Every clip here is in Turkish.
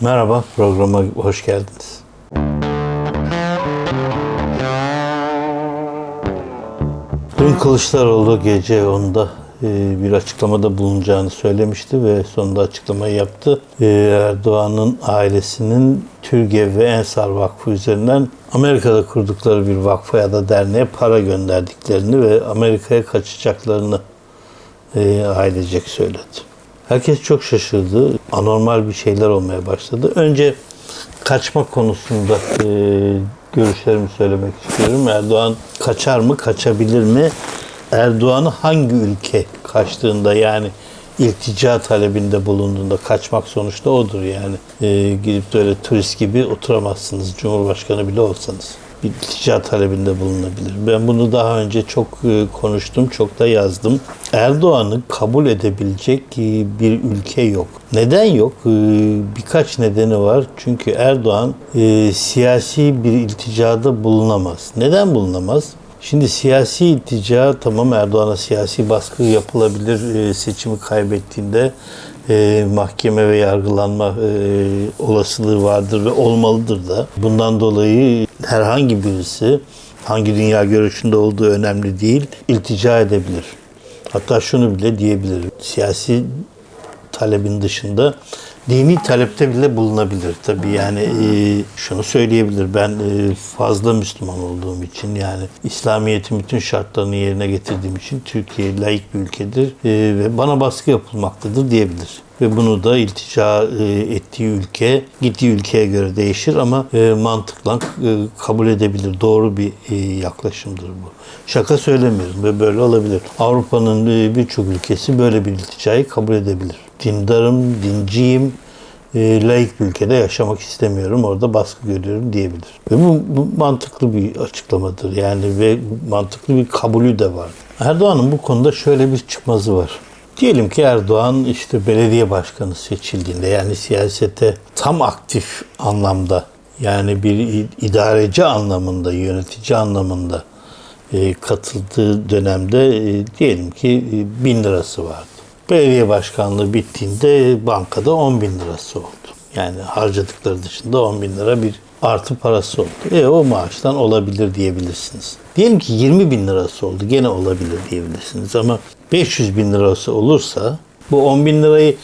Merhaba, programa hoş geldiniz. Dün Kılıçdaroğlu gece 10'da e, bir açıklamada bulunacağını söylemişti ve sonunda açıklamayı yaptı. E, Erdoğan'ın ailesinin Türgev ve Ensar Vakfı üzerinden Amerika'da kurdukları bir vakfa ya da derneğe para gönderdiklerini ve Amerika'ya kaçacaklarını e, ailecek söyledi. Herkes çok şaşırdı. Anormal bir şeyler olmaya başladı. Önce kaçma konusunda e, görüşlerimi söylemek istiyorum. Erdoğan kaçar mı, kaçabilir mi? Erdoğan'ı hangi ülke kaçtığında yani iltica talebinde bulunduğunda kaçmak sonuçta odur yani. E, gidip de öyle turist gibi oturamazsınız Cumhurbaşkanı bile olsanız. Bir iltica talebinde bulunabilir. Ben bunu daha önce çok e, konuştum, çok da yazdım. Erdoğan'ı kabul edebilecek e, bir ülke yok. Neden yok? E, Birkaç nedeni var. Çünkü Erdoğan siyasi bir ilticada bulunamaz. Neden bulunamaz? Şimdi siyasi iltica tamam Erdoğan'a siyasi baskı yapılabilir seçimi kaybettiğinde e, mahkeme ve yargılanma e, olasılığı vardır ve olmalıdır da. Bundan dolayı herhangi birisi hangi dünya görüşünde olduğu önemli değil iltica edebilir. Hatta şunu bile diyebilirim. Siyasi talebin dışında dini talepte bile bulunabilir. Tabii yani e, şunu söyleyebilir. Ben e, fazla Müslüman olduğum için yani İslamiyet'in bütün şartlarını yerine getirdiğim için Türkiye layık bir ülkedir e, ve bana baskı yapılmaktadır diyebilir. Ve bunu da iltica e, ettiği ülke, gittiği ülkeye göre değişir ama e, mantıkla e, kabul edebilir. Doğru bir yaklaşımdır bu. Şaka söylemiyorum ve böyle olabilir. Avrupa'nın birçok ülkesi böyle bir ilticayı kabul edebilir. Dindarım, dinciyim, laik bir ülkede yaşamak istemiyorum, orada baskı görüyorum diyebilir. Ve bu, bu mantıklı bir açıklamadır yani ve mantıklı bir kabulü de var. Erdoğan'ın bu konuda şöyle bir çıkmazı var. Diyelim ki Erdoğan işte belediye başkanı seçildiğinde yani siyasete tam aktif anlamda yani bir idareci anlamında, yönetici anlamında e, katıldığı dönemde e, diyelim ki e, bin lirası vardı. Belediye başkanlığı bittiğinde bankada 10 bin lirası oldu. Yani harcadıkları dışında 10 bin lira bir artı parası oldu. E o maaştan olabilir diyebilirsiniz. Diyelim ki 20 bin lirası oldu. Gene olabilir diyebilirsiniz ama 500 bin lirası olursa bu 10 bin lirayı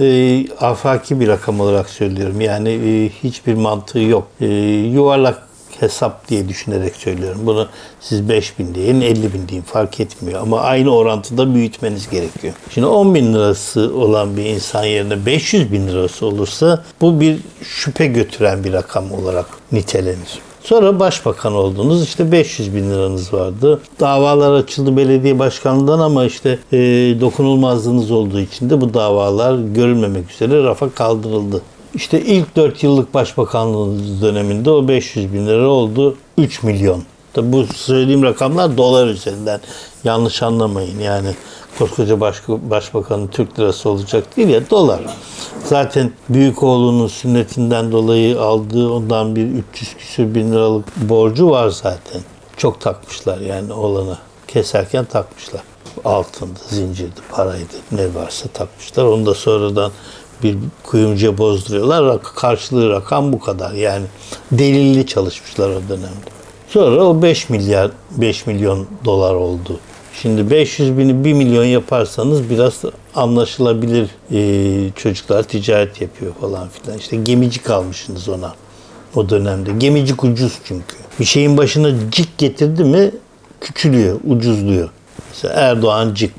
e, afaki bir rakam olarak söylüyorum. Yani e, hiçbir mantığı yok. E, yuvarlak hesap diye düşünerek söylüyorum. Bunu siz 5 bin deyin, 50 bin deyin fark etmiyor. Ama aynı orantıda büyütmeniz gerekiyor. Şimdi 10 bin lirası olan bir insan yerine 500 bin lirası olursa bu bir şüphe götüren bir rakam olarak nitelenir. Sonra başbakan oldunuz. işte 500 bin liranız vardı. Davalar açıldı belediye başkanlığından ama işte e, dokunulmazlığınız olduğu için de bu davalar görülmemek üzere rafa kaldırıldı. İşte ilk 4 yıllık başbakanlığınız döneminde o 500 bin lira oldu 3 milyon. Tabi bu söylediğim rakamlar dolar üzerinden. Yanlış anlamayın yani koskoca baş, başbakanın Türk lirası olacak değil ya dolar. Zaten büyük oğlunun sünnetinden dolayı aldığı ondan bir 300 küsür bin liralık borcu var zaten. Çok takmışlar yani oğlana. Keserken takmışlar. Altındı, zincirdi, paraydı ne varsa takmışlar. Onu da sonradan bir kuyumcuya bozduruyorlar. Karşılığı rakam bu kadar. Yani delilli çalışmışlar o dönemde. Sonra o 5 milyar 5 milyon dolar oldu. Şimdi 500 bini 1 milyon yaparsanız biraz anlaşılabilir Ee, çocuklar ticaret yapıyor falan filan. İşte gemicik almışsınız ona o dönemde. Gemicik ucuz çünkü. Bir şeyin başına cik getirdi mi küçülüyor, ucuzluyor. Mesela Erdoğan cik.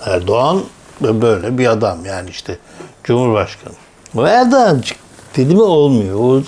Erdoğan böyle bir adam yani işte Cumhurbaşkanı. O Erdoğan cik dedi mi olmuyor. O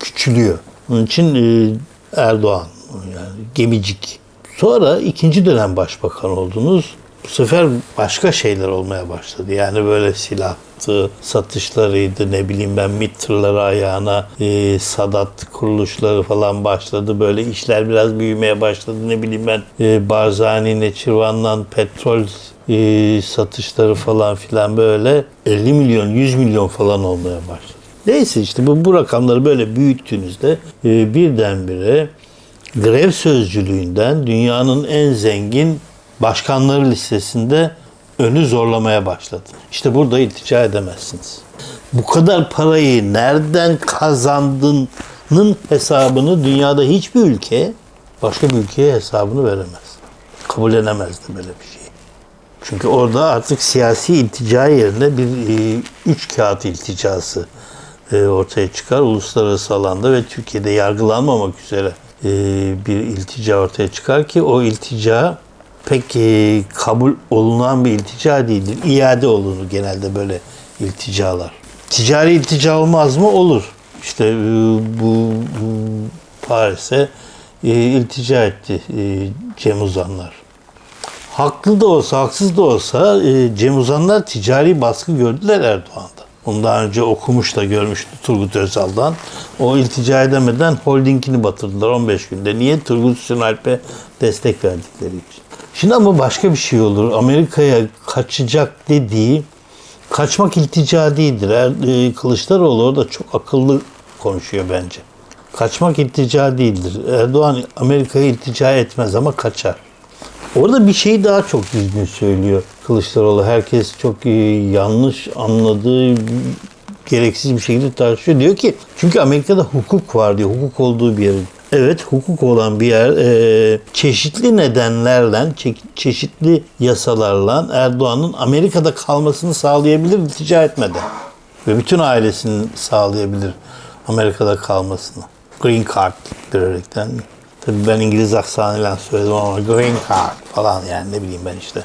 küçülüyor. Onun için e, Erdoğan yani gemicik. Sonra ikinci dönem başbakan oldunuz. Bu sefer başka şeyler olmaya başladı. Yani böyle silahtı, satışlarıydı, ne bileyim ben MİT tırları ayağına, e, Sadat kuruluşları falan başladı. Böyle işler biraz büyümeye başladı. Ne bileyim ben e, Barzani, Neçirvan'dan petrol e, satışları falan filan böyle 50 milyon, 100 milyon falan olmaya başladı. Neyse işte bu, bu rakamları böyle büyüttüğünüzde e, birdenbire grev sözcülüğünden dünyanın en zengin başkanları listesinde önü zorlamaya başladı. İşte burada iltica edemezsiniz. Bu kadar parayı nereden kazandığının hesabını dünyada hiçbir ülke başka bir ülkeye hesabını veremez. Kabul edemezdi böyle bir şeyi. Çünkü orada artık siyasi iltica yerine bir e, üç kağıt ilticası e, ortaya çıkar uluslararası alanda ve Türkiye'de yargılanmamak üzere e, bir iltica ortaya çıkar ki o iltica pek e, kabul olunan bir iltica değildir. İade olunur genelde böyle ilticalar. Ticari iltica olmaz mı? Olur. İşte e, bu, bu Paris'e e, iltica etti e, Cem Uzanlar. Haklı da olsa, haksız da olsa e, Cem Uzanlar ticari baskı gördüler Erdoğan'da. Onu daha önce okumuş da görmüştü Turgut Özal'dan. O iltica edemeden holdingini batırdılar 15 günde. Niye? Turgut Sünalp'e destek verdikleri için. Şimdi ama başka bir şey olur. Amerika'ya kaçacak dediği kaçmak iltica değildir. Er, e, Kılıçdaroğlu orada çok akıllı konuşuyor bence. Kaçmak iltica değildir. Erdoğan Amerika'ya iltica etmez ama kaçar. Orada bir şeyi daha çok düzgün söylüyor Kılıçdaroğlu. Herkes çok yanlış anladığı, gereksiz bir şekilde tartışıyor. Diyor ki çünkü Amerika'da hukuk var diyor. Hukuk olduğu bir yer. Evet hukuk olan bir yer e, çeşitli nedenlerle, çe- çeşitli yasalarla Erdoğan'ın Amerika'da kalmasını sağlayabilir iltica etmeden. Ve bütün ailesinin sağlayabilir Amerika'da kalmasını. Green card vererekten. Tabii ben İngiliz aksanıyla söyledim ama green card falan yani ne bileyim ben işte.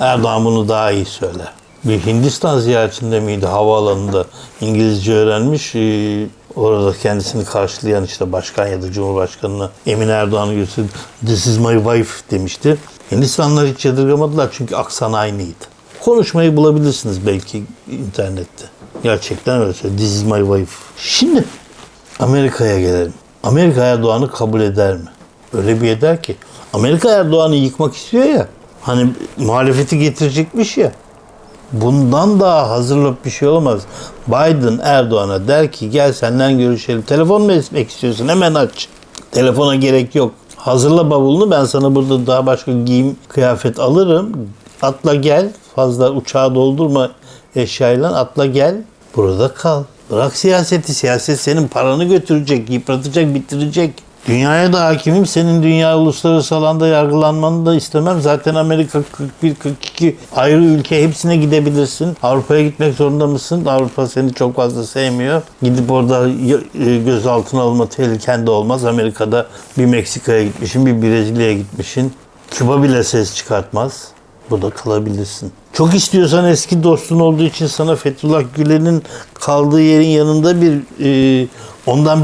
Erdoğan bunu daha iyi söyler. Bir Hindistan ziyaretinde miydi havaalanında İngilizce öğrenmiş. Ee, orada kendisini karşılayan işte başkan ya da cumhurbaşkanına Emin Erdoğan'ı gösterdi. This is my wife demişti. Hindistanlılar hiç yadırgamadılar çünkü aksan aynıydı. Konuşmayı bulabilirsiniz belki internette. Gerçekten öyle söylüyor. This is my wife. Şimdi Amerika'ya gelelim. Amerika Erdoğan'ı kabul eder mi? Öyle bir eder ki. Amerika Erdoğan'ı yıkmak istiyor ya. Hani muhalefeti getirecekmiş ya. Bundan daha hazırlık bir şey olamaz. Biden Erdoğan'a der ki gel senden görüşelim. Telefon mu etmek istiyorsun? Hemen aç. Telefona gerek yok. Hazırla bavulunu ben sana burada daha başka giyim kıyafet alırım. Atla gel. Fazla uçağı doldurma eşyayla atla gel. Burada kal. Bırak siyaseti. Siyaset senin paranı götürecek, yıpratacak, bitirecek. Dünyaya da hakimim. Senin dünya uluslararası alanda yargılanmanı da istemem. Zaten Amerika 41-42 ayrı ülke hepsine gidebilirsin. Avrupa'ya gitmek zorunda mısın? Avrupa seni çok fazla sevmiyor. Gidip orada y- gözaltına alma tehliken de olmaz. Amerika'da bir Meksika'ya gitmişsin, bir Brezilya'ya gitmişsin. Küba bile ses çıkartmaz. Burada kalabilirsin. Çok istiyorsan eski dostun olduğu için sana Fethullah Gülen'in kaldığı yerin yanında bir e, ondan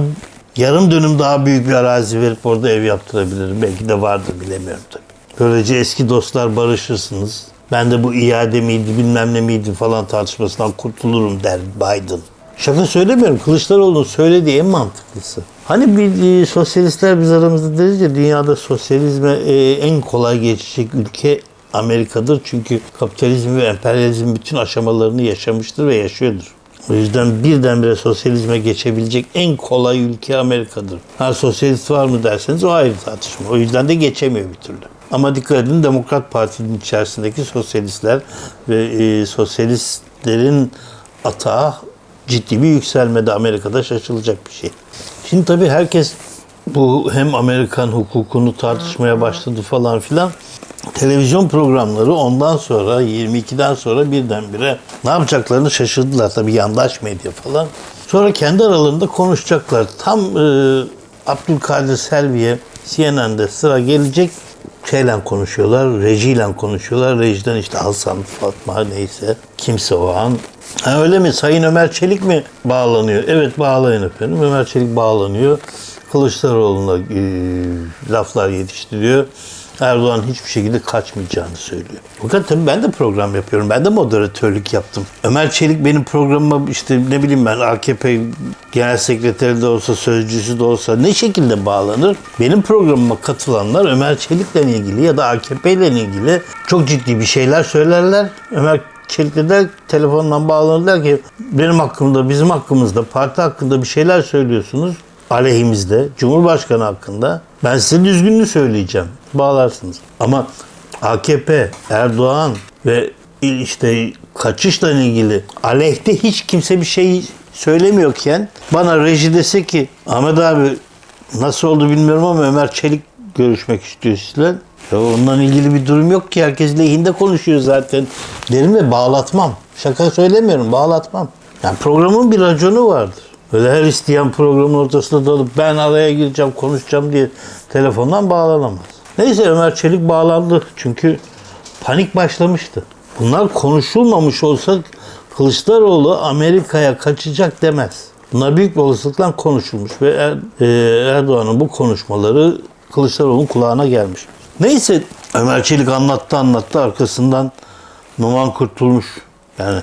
yarım dönüm daha büyük bir arazi verip orada ev yaptırabilirim. Belki de vardır bilemiyorum tabii. Böylece eski dostlar barışırsınız. Ben de bu iade miydi bilmem ne miydi falan tartışmasından kurtulurum der Biden. Şaka söylemiyorum. Kılıçdaroğlu'nun söylediği en mantıklısı. Hani bir e, sosyalistler biz aramızda deriz ya dünyada sosyalizme e, en kolay geçecek ülke Amerika'dır. Çünkü kapitalizm ve emperyalizm bütün aşamalarını yaşamıştır ve yaşıyordur. O yüzden birdenbire sosyalizme geçebilecek en kolay ülke Amerika'dır. Ha sosyalist var mı derseniz o ayrı tartışma. O yüzden de geçemiyor bir türlü. Ama dikkat edin Demokrat Parti'nin içerisindeki sosyalistler ve e, sosyalistlerin atağı ciddi bir yükselmede Amerika'da şaşılacak bir şey. Şimdi tabii herkes bu hem Amerikan hukukunu tartışmaya başladı falan filan. Televizyon programları ondan sonra 22'den sonra birdenbire ne yapacaklarını şaşırdılar tabii yandaş medya falan. Sonra kendi aralarında konuşacaklar. Tam e, Abdülkadir Selvi'ye CNN'de sıra gelecek şeyle konuşuyorlar, rejiyle konuşuyorlar. Rejiden işte Hasan, Fatma neyse kimse o an. Ha, öyle mi? Sayın Ömer Çelik mi bağlanıyor? Evet bağlayın efendim. Ömer Çelik bağlanıyor. Kılıçdaroğlu'na e, laflar yetiştiriyor. Erdoğan hiçbir şekilde kaçmayacağını söylüyor. Fakat tabii ben de program yapıyorum. Ben de moderatörlük yaptım. Ömer Çelik benim programıma işte ne bileyim ben AKP genel sekreteri de olsa, sözcüsü de olsa ne şekilde bağlanır? Benim programıma katılanlar Ömer Çelik'le ilgili ya da AKP ile ilgili çok ciddi bir şeyler söylerler. Ömer Çelik'le de telefondan bağlanırlar ki benim hakkımda, bizim hakkımızda, parti hakkında bir şeyler söylüyorsunuz aleyhimizde, Cumhurbaşkanı hakkında ben size düzgününü söyleyeceğim. Bağlarsınız. Ama AKP, Erdoğan, ve işte kaçışla ilgili aleyhte hiç kimse bir şey söylemiyorken bana reji dese ki Ahmet abi nasıl oldu bilmiyorum ama Ömer Çelik görüşmek istiyor sizle. Ya ondan ilgili bir durum yok ki. Herkes lehinde konuşuyor zaten. Derim ve bağlatmam. Şaka söylemiyorum. Bağlatmam. Yani programın bir raconu vardır. Öyle her isteyen programın ortasında dalıp ben araya gireceğim, konuşacağım diye telefondan bağlanamaz. Neyse Ömer Çelik bağlandı. Çünkü panik başlamıştı. Bunlar konuşulmamış olsa Kılıçdaroğlu Amerika'ya kaçacak demez. Bunlar büyük bir olasılıkla konuşulmuş ve Er- e, Erdoğan'ın bu konuşmaları Kılıçdaroğlu'nun kulağına gelmiş. Neyse Ömer Çelik anlattı anlattı arkasından Numan Kurtulmuş. Yani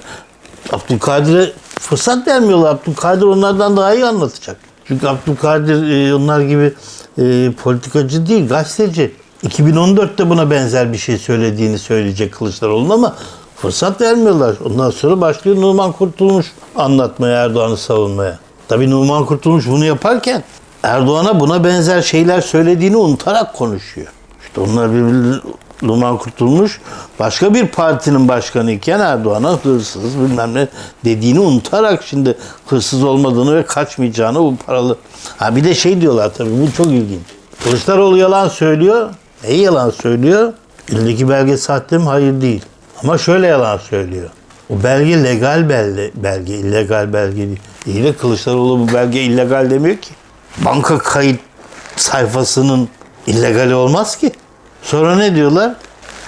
Abdülkadir'e fırsat vermiyorlar. Abdülkadir onlardan daha iyi anlatacak. Çünkü Abdülkadir e, onlar gibi e, politikacı değil, gazeteci. 2014'te buna benzer bir şey söylediğini söyleyecek Kılıçdaroğlu'na ama fırsat vermiyorlar. Ondan sonra başlıyor Numan Kurtulmuş anlatmaya, Erdoğan'ı savunmaya. Tabii Numan Kurtulmuş bunu yaparken Erdoğan'a buna benzer şeyler söylediğini unutarak konuşuyor. İşte onlar birbirine Numan Kurtulmuş başka bir partinin başkanı iken Erdoğan'a hırsız bilmem ne dediğini unutarak şimdi hırsız olmadığını ve kaçmayacağını bu paralı. Ha bir de şey diyorlar tabii bu çok ilginç. Kılıçdaroğlu yalan söylüyor. Neyi yalan söylüyor? Elindeki belge sahte mi? Hayır değil. Ama şöyle yalan söylüyor. O belge legal belge, belge illegal belge değil. İyi de Kılıçdaroğlu bu belge illegal demiyor ki. Banka kayıt sayfasının illegali olmaz ki. Sonra ne diyorlar?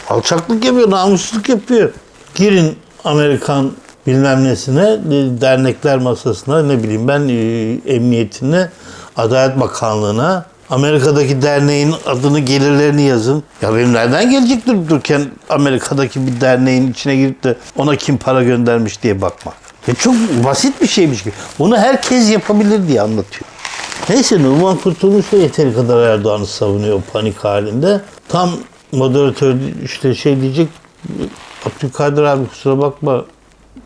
Alçaklık yapıyor, namussuzluk yapıyor. Girin Amerikan bilmem nesine, e, dernekler masasına, ne bileyim ben e, emniyetine, Adalet Bakanlığı'na, Amerika'daki derneğin adını, gelirlerini yazın. Ya benim nereden gelecek dururken Amerika'daki bir derneğin içine girip de ona kim para göndermiş diye bakmak. Ya çok basit bir şeymiş gibi. Bunu herkes yapabilir diye anlatıyor. Neyse Numan Kurtulmuş da yeteri kadar Erdoğan'ı savunuyor panik halinde. Tam moderatör işte şey diyecek Abdülkadir abi kusura bakma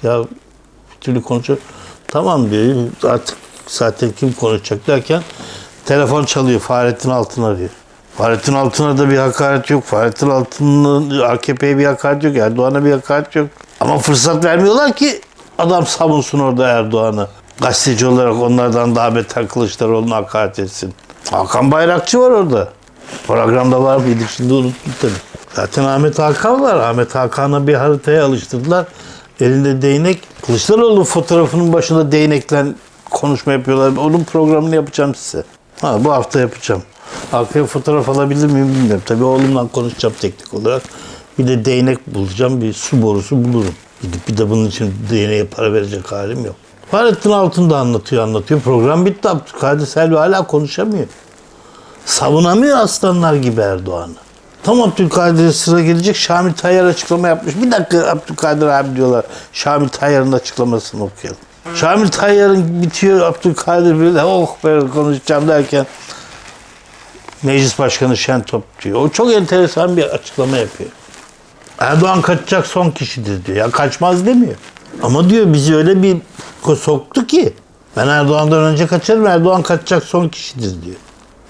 ya bir türlü konuşacak. Tamam diyor artık zaten kim konuşacak derken telefon çalıyor Fahrettin Altun arıyor. Fahrettin Altun'a da bir hakaret yok. Fahrettin Altun'un AKP'ye bir hakaret yok. Erdoğan'a bir hakaret yok. Ama fırsat vermiyorlar ki adam savunsun orada Erdoğan'ı. Gazeteci olarak onlardan daha beter Kılıçdaroğlu'na hakaret etsin. Hakan Bayrakçı var orada. Programda var mıydı şimdi unuttum tabii. Zaten Ahmet Hakan var. Ahmet Hakan'a bir haritaya alıştırdılar. Elinde değnek. Kılıçdaroğlu fotoğrafının başında değnekle konuşma yapıyorlar. Onun programını yapacağım size. Ha, bu hafta yapacağım. Arkaya fotoğraf alabilir miyim bilmiyorum. Tabii oğlumla konuşacağım teknik olarak. Bir de değnek bulacağım. Bir su borusu bulurum. Gidip bir de bunun için değneğe para verecek halim yok. Fahrettin Altun da anlatıyor anlatıyor. Program bitti. Abdülkadir Selvi hala konuşamıyor. Savunamıyor aslanlar gibi Erdoğan'ı. Tam Abdülkadir'e sıra gelecek. Şamil Tayyar açıklama yapmış. Bir dakika Abdülkadir abi diyorlar. Şamil Tayyar'ın açıklamasını okuyalım. Şamil Tayyar'ın bitiyor Abdülkadir böyle oh be konuşacağım derken Meclis Başkanı Şentop diyor. O çok enteresan bir açıklama yapıyor. Erdoğan kaçacak son kişidir diyor. Ya kaçmaz demiyor. Ama diyor bizi öyle bir soktu ki ben Erdoğan'dan önce kaçarım Erdoğan kaçacak son kişidir diyor.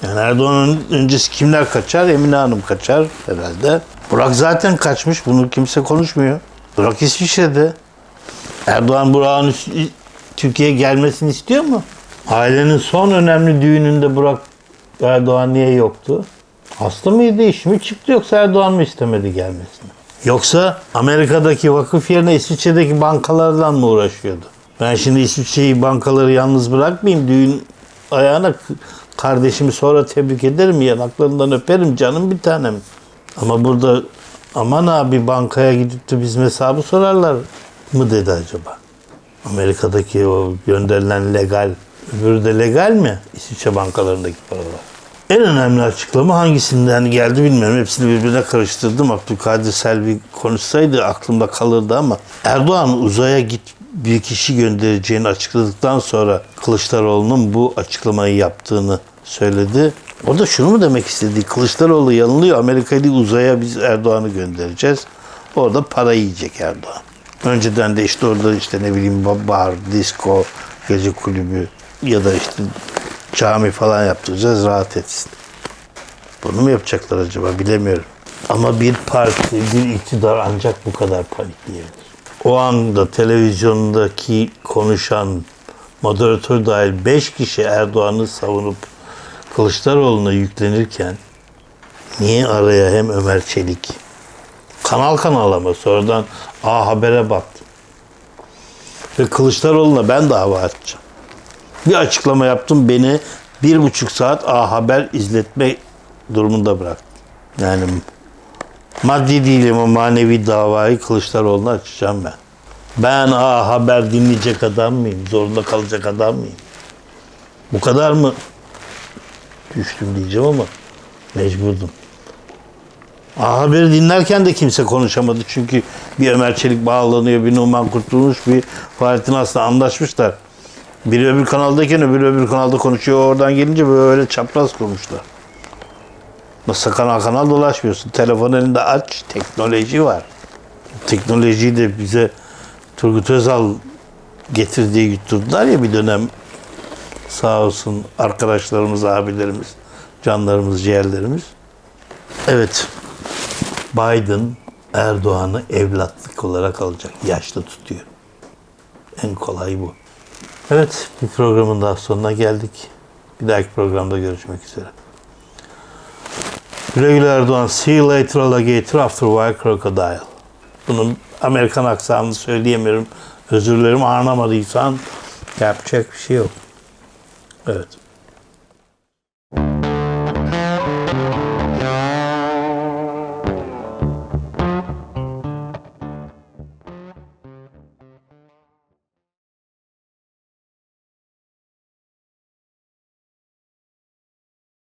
Yani Erdoğan'ın öncesi kimler kaçar? Emine Hanım kaçar herhalde. Burak zaten kaçmış. Bunu kimse konuşmuyor. Burak İsviçre'de. Erdoğan Burak'ın Türkiye'ye gelmesini istiyor mu? Ailenin son önemli düğününde Burak Erdoğan niye yoktu? Hasta mıydı, iş mi çıktı yoksa Erdoğan mı istemedi gelmesini? Yoksa Amerika'daki vakıf yerine İsviçre'deki bankalardan mı uğraşıyordu? Ben şimdi İsviçre'yi bankaları yalnız bırakmayayım. Düğün ayağına kardeşimi sonra tebrik ederim, yanaklarından öperim canım bir tanem. Ama burada aman abi bankaya gidip de bizim hesabı sorarlar mı dedi acaba? Amerika'daki o gönderilen legal, öbürü de legal mi? İsviçre bankalarındaki paralar. En önemli açıklama hangisinden geldi bilmiyorum. Hepsini birbirine karıştırdım. Abdülkadir Selvi konuşsaydı aklımda kalırdı ama Erdoğan uzaya git bir kişi göndereceğini açıkladıktan sonra Kılıçdaroğlu'nun bu açıklamayı yaptığını söyledi. O da şunu mu demek istedi? Kılıçdaroğlu yanılıyor. Amerika'yı uzaya biz Erdoğan'ı göndereceğiz. Orada para yiyecek Erdoğan. Önceden de işte orada işte ne bileyim bar, disco, gece kulübü ya da işte cami falan yaptıracağız rahat etsin. Bunu mu yapacaklar acaba bilemiyorum. Ama bir parti, bir iktidar ancak bu kadar panikleyebilir. O anda televizyondaki konuşan moderatör dahil 5 kişi Erdoğan'ı savunup Kılıçdaroğlu'na yüklenirken niye araya hem Ömer Çelik kanal kanal ama sonradan A Haber'e baktım. Ve Kılıçdaroğlu'na ben dava açacağım. Bir açıklama yaptım beni bir buçuk saat A Haber izletme durumunda bıraktı. Yani maddi değil ama manevi davayı Kılıçdaroğlu'na açacağım ben. Ben A Haber dinleyecek adam mıyım? Zorunda kalacak adam mıyım? Bu kadar mı? Düştüm diyeceğim ama mecburdum. A Haber'i dinlerken de kimse konuşamadı. Çünkü bir Ömer Çelik bağlanıyor, bir Numan Kurtulmuş, bir Fahrettin Aslan anlaşmışlar. Biri öbür kanaldayken öbürü öbür kanalda konuşuyor. Oradan gelince böyle çapraz kurmuşlar. Nasıl kanal kanal dolaşmıyorsun. Telefon elinde aç. Teknoloji var. Teknolojiyi de bize Turgut Özal getir diye yutturdular ya bir dönem. Sağ olsun arkadaşlarımız, abilerimiz, canlarımız, ciğerlerimiz. Evet. Biden Erdoğan'ı evlatlık olarak alacak. Yaşlı tutuyor. En kolay bu. Evet, bir programın daha sonuna geldik. Bir dahaki programda görüşmek üzere. Güle güle Erdoğan. See you later alligator after a while crocodile. Bunun Amerikan aksanını söyleyemiyorum. Özür dilerim anlamadıysan yapacak bir şey yok. Evet.